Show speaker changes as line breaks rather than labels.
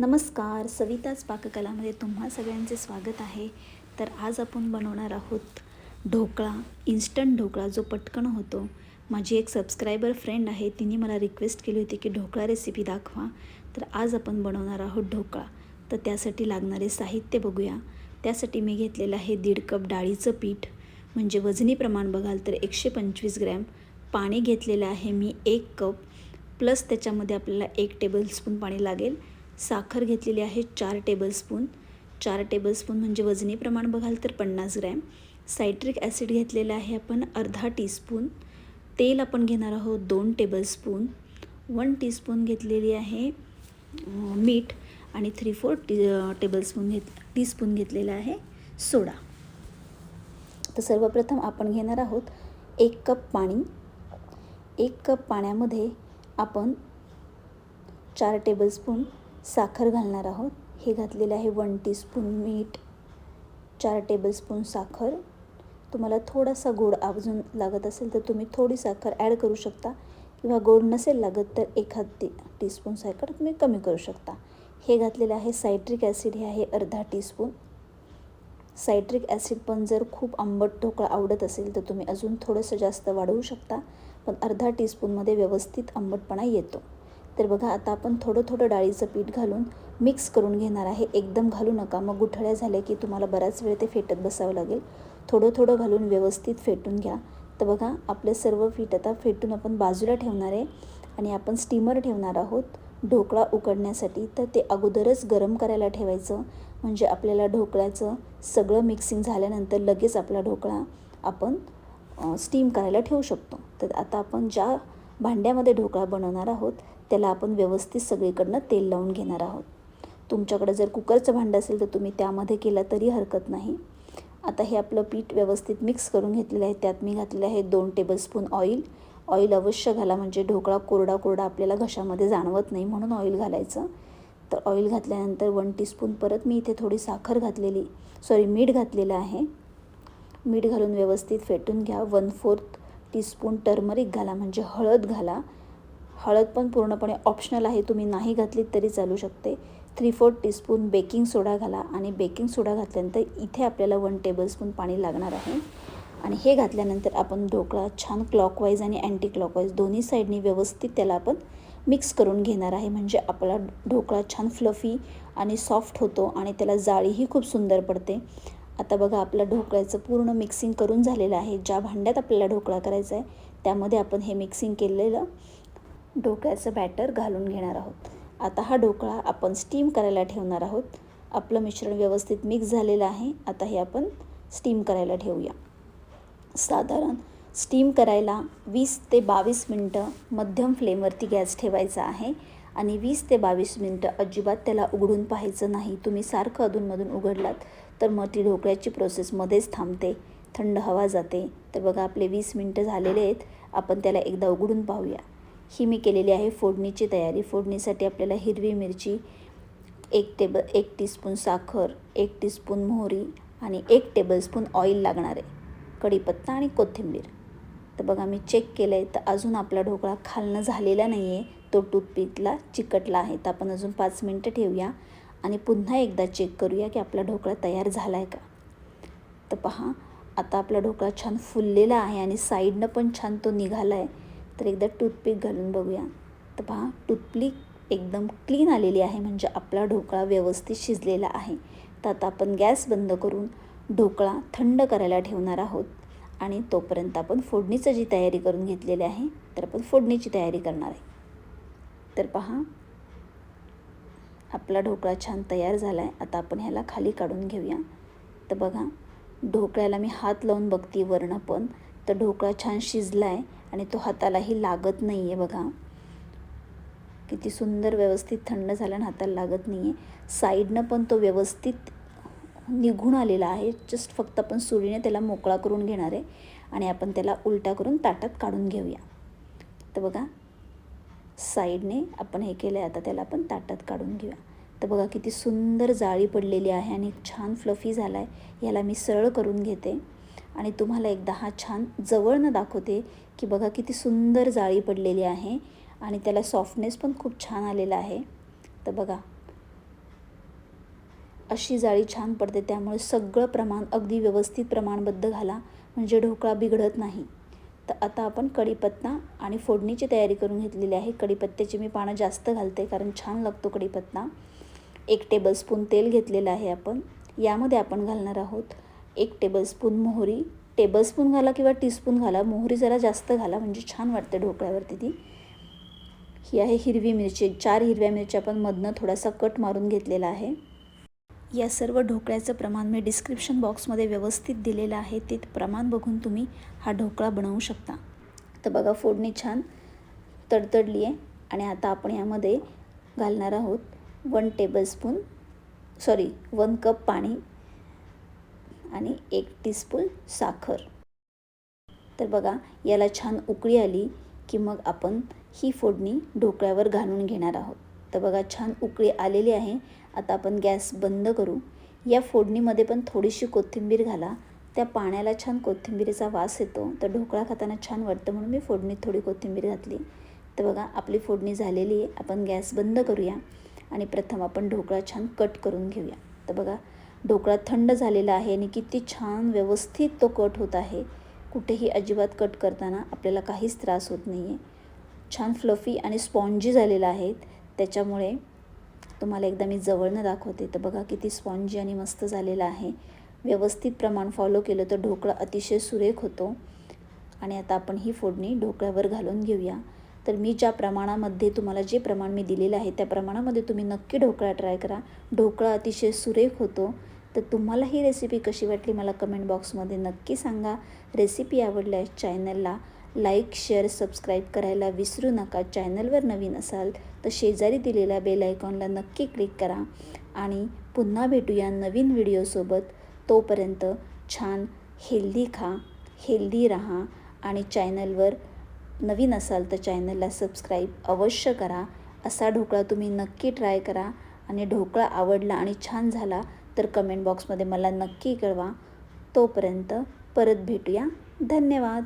नमस्कार सविताच पाककलामध्ये तुम्हा सगळ्यांचे स्वागत आहे. तर आज आपण बनवणार आहोत ढोकळा इन्स्टंट ढोकळा जो पटकन होतो. माझी एक सबस्क्रायबर फ्रेंड आहे तिने मला रिक्वेस्ट केली होती की ढोकळा रेसिपी दाखवा. तर आज आपण बनवणार आहोत ढोकळा. तर त्यासाठी लागणारे साहित्य बघूया. त्यासाठी मी घेतलेलं आहे दीड कप डाळीचं पीठ. म्हणजे वजनी प्रमाण बघाल तर एकशे पंचवीस ग्रॅम. पाणी घेतलेलं आहे मी एक कप. प्लस त्याच्यामध्ये आपल्याला एक टेबलस्पून पाणी लागेल. साखर घेतलेली आहे चार टेबलस्पून चार टेबलस्पून म्हणजे वजनी प्रमाण बघाल तर पन्नास ग्रॅम. सायट्रिक ॲसिड घेतलेलं आहे आपण अर्धा टीस्पून तेल आपण घेणार आहोत दोन टेबलस्पून वन टीस्पून घेतलेली आहे मीठ आणि थ्री फोर टी टेबलस्पून घेत टीस्पून घेतलेला आहे सोडा. तर सर्वप्रथम आपण घेणार आहोत एक कप पाणी. एक कप पाण्यामध्ये आपण चार टेबलस्पून साखर घालणार आहोत. हे घातलेलं आहे वन टीस्पून मीठ चार टेबलस्पून साखर. तुम्हाला थोडासा गोड अजून लागत असेल तर तुम्ही थोडी साखर ॲड करू शकता. किंवा गोड नसेल लागत तर एखाद टी टीस्पून साखर तुम्ही कमी करू शकता. हे घातलेलं आहे सायट्रिक ॲसिड हे आहे अर्धा टीस्पून सायट्रिक ॲसिड पण जर खूप आंबट ढोकळा आवडत असेल तर तुम्ही अजून थोडंसं जास्त वाढवू शकता. पण अर्धा टीस्पूनमध्ये व्यवस्थित आंबटपणा येतो. तर बघा आता आपण थोडं थोडं डाळीचं पीठ घालून मिक्स करून घेणार आहे. एकदम घालू नका. मग गुठळ्या झाल्या की तुम्हाला बराच वेळ ते फेटत बसावं लागेल. थोडं थोडं घालून व्यवस्थित फेटून घ्या. तर बघा आपलं सर्व पीठ आता फेटून आपण बाजूला ठेवणार आहे आणि आपण स्टीमर ठेवणार आहोत ढोकळा उकडण्यासाठी. तर ते अगोदरच गरम करायला ठेवायचं. म्हणजे आपल्याला ढोकळ्याचं सगळं मिक्सिंग झाल्यानंतर लगेच आपला ढोकळा आपण स्टीम करायला ठेवू शकतो. तर आता आपण ज्या भांड्यामध्ये ढोकळा बनवणार आहोत त्याला आपण व्यवस्थित सगळीकडनं तेल लावून घेणार आहोत. तुमच्याकडे जर कुकरचं भांडं असेल तर तुम्ही त्यामध्ये केलं तरी हरकत नाही. आता हे आपलं पीठ व्यवस्थित मिक्स करून घेतलेलं आहे. त्यात मी घातलेलं आहे दोन टेबलस्पून ऑइल ऑइल अवश्य घाला म्हणजे ढोकळा कोरडा कोरडा आपल्याला घशामध्ये जाणवत नाही म्हणून ऑइल घालायचं. तर ऑइल घातल्यानंतर वन टीस्पून परत मी इथे थोडी साखर घातलेली सॉरी मीठ घातलेलं आहे. मीठ घालून व्यवस्थित फेटून घ्या. वन फोर्थ टीस्पून टर्मरिक घाला म्हणजे हळद घाला. हळद पण पूर्णपणे ऑप्शनल आहे. तुम्ही नाही घातलीत तरी चालू शकते. Three four teaspoon baking soda घाला आणि बेकिंग सोडा घातल्यानंतर इथे आपल्याला वन टेबलस्पून पाणी लागणार आहे. आणि हे घातल्यानंतर आपण ढोकळा छान क्लॉकवाईज आणि अँटी क्लॉकवाईज दोन्ही साईडनी व्यवस्थित त्याला आपण मिक्स करून घेणार आहे. म्हणजे आपला ढोकळा छान फ्लफी आणि सॉफ्ट होतो आणि त्याला जाळीही खूप सुंदर पडते. आता बघा आपल्या ढोकळ्याचं पूर्ण मिक्सिंग करून झालेलं आहे. ज्या भांड्यात आपल्याला ढोकळा करायचा आहे त्यामध्ये आपण हे मिक्सिंग केलेलं ढोकळ्याचं बॅटर घालून घेणार आहोत. आता हा ढोकळा आपण स्टीम करायला ठेवणार आहोत. आपलं मिश्रण व्यवस्थित मिक्स झालेलं आहे. आता हे आपण स्टीम करायला ठेवूया. साधारण स्टीम करायला वीस ते बावीस मिनटं मध्यम फ्लेमवरती गॅस ठेवायचा आहे आणि वीस ते बावीस मिनटं अजिबात त्याला उघडून पाहायचं नाही. तुम्ही सारखं अधूनमधून उघडलात तर मग ती ढोकळ्याची प्रोसेस मध्येच थांबते. थंड हवा जाते. तर बघा आपले वीस मिनटं झालेले आहेत. आपण त्याला एकदा उघडून पाहूया. ही मी केलेली आहे फोडणीची तयारी. फोडणीसाठी आपल्याला हिरवी मिरची एक टेबल एक टीस्पून साखर एक टीस्पून मोहरी आणि एक टेबलस्पून ऑइल लागणार आहे. कढीपत्ता आणि कोथिंबीर. तर बघा मी चेक केलं आहे तर अजून आपला ढोकळा खालणं झालेला नाही आहे तो टूथपिकला चिकटला आहे. तर आपण अजून पाच मिनटं ठेवूया आणि पुन्हा एकदा चेक करूया की आपला ढोकळा तयार झाला आहे का. तर पहा आता आपला ढोकळा छान फुललेला आहे आणि साईडनं पण छान तो निघाला आहे तर एकदा टूथपिक घालून बघूया. तर पहा टूथपिक एकदम क्लीन आलेली आहे म्हणजे आपला ढोकळा व्यवस्थित शिजलेला आहे. तर आता आपण गॅस बंद करून ढोकळा थंड करायला ठेवणार आहोत. आणि तोपर्यंत आपण फोडणीचं जी तयारी करून घेतलेली आहे तर आपण फोडणीची तयारी करणार आहे. तर पहा आपला ढोकळा छान तयार झाला आहे आता आपण ह्याला खाली काढून घेऊया. तर बघा ढोकळ्याला मी हात लावून बघते वरनं पण. तर ढोकळा छान शिजला आहे आणि तो हातालाही लागत नाही आहे बघा. किती सुंदर व्यवस्थित थंड झाल्यानं आणि हाताला लागत नाही आहे साईडनं पण तो व्यवस्थित निघून आलेला आहे. जस्ट फक्त आपण सुरीने त्याला मोकळा करून घेणार आहे आणि आपण त्याला उलटा करून ताटात काढून घेऊया. तर बघा साईडने आपण हे केलं आहे आता त्याला आपण ताटात काढून घेऊया. तर बघा किती सुंदर जाळी पडलेली आहे आणि छान फ्लफी झाला आहे याला मी सरळ करून घेते. आणि तुम्हाला एकदा हा छान जवळनं दाखवते की बघा किती सुंदर जाळी पडलेली आहे आणि त्याला सॉफ्टनेस पण खूप छान आलेला आहे. तर बघा. अशी जाळी छान पडते त्यामुळे सगळं प्रमाण अगदी व्यवस्थित प्रमाणबद्ध घाला म्हणजे ढोकळा बिघडत नाही. तर आता आपण कढीपत्ता आणि फोडणीची तयारी करून घेतलेली आहे. कढीपत्त्याची मी पानं जास्त घालते कारण छान लागतो कढीपत्ता. एक टेबलस्पून तेल घेतलेलं आहे आपण. यामध्ये आपण घालणार आहोत एक टेबलस्पून मोहरी टेबलस्पून घाला किंवा टीस्पून घाला. मोहरी जरा जास्त घाला म्हणजे छान वाटते ढोकळ्यावरती ती. ही आहे हिरवी मिरची. चार हिरव्या मिरच्या आपण मधनं थोडासा कट मारून घेतलेला आहे. या सर्व ढोकळ्याचं प्रमाण मी डिस्क्रिप्शन बॉक्समध्ये व्यवस्थित दिलेलं आहे. ते प्रमाण बघून तुम्ही हा ढोकळा बनवू शकता. तर बघा फोडणी छान तडतडली आहे. आणि आता आपण यामध्ये घालणार आहोत one tablespoon sorry one cup पाणी आणि एक टीस्पून साखर. तर बघा याला छान उकळी आली की मग आपण ही फोडणी ढोकळ्यावर घालून घेणार आहोत. तर बघा छान उकळी आलेली आहे. आता आपण गॅस बंद करू. या फोडणीमध्ये पण थोडीशी कोथिंबीर घाला. त्या पाण्याला छान कोथिंबीरीचा वास येतो. तर ढोकळा खाताना छान वाटतं म्हणून मी फोडणीत थोडी कोथिंबीर घातली. तर बघा आपली फोडणी झालेली आहे. आपण गॅस बंद करूया आणि प्रथम आपण ढोकळा छान कट करून घेऊया. तर बघा ढोकळा थंड झालेला आहे आणि किती छान व्यवस्थित तो कट होत आहे. कुठेही अजिबात कट करताना आपल्याला काहीच त्रास होत नाही आहे छान फ्लफी आणि स्पॉन्जी झालेला आहे. त्याच्यामुळे तुम्हाला एकदा मी जवळनं दाखवते. तर बघा किती स्पॉन्जी आणि मस्त झालेला आहे. व्यवस्थित प्रमाण फॉलो केलं तर ढोकळा अतिशय सुरेख होतो. आणि आता आपण ही फोडणी ढोकळ्यावर घालून घेऊया. तर मी ज्या प्रमाणामध्ये तुम्हाला जे प्रमाण मी दिलेलं आहे त्या प्रमाणामध्ये तुम्ही नक्की ढोकळा ट्राय करा. ढोकळा अतिशय सुरेख होतो. तर तुम्हाला ही रेसिपी कशी वाटली मला कमेंट बॉक्समध्ये नक्की सांगा. रेसिपी आवडल्यास चॅनलला लाईक शेअर सबस्क्राईब करायला विसरू नका. चॅनलवर नवीन असाल तर शेजारी दिलेल्या बेल आयकॉनला नक्की क्लिक करा. आणि पुन्हा भेटूया नवीन व्हिडिओसोबत तोपर्यंत छान हेल्दी खा हेल्दी राहा आणि चॅनलवर नवीन असाल तर चॅनलला सबस्क्राईब अवश्य करा. असा ढोकळा तुम्ही नक्की ट्राय करा आणि ढोकळा आवडला आणि छान झाला तर कमेंट बॉक्समध्ये मला नक्की कळवा. तोपर्यंत परत भेटूया. धन्यवाद.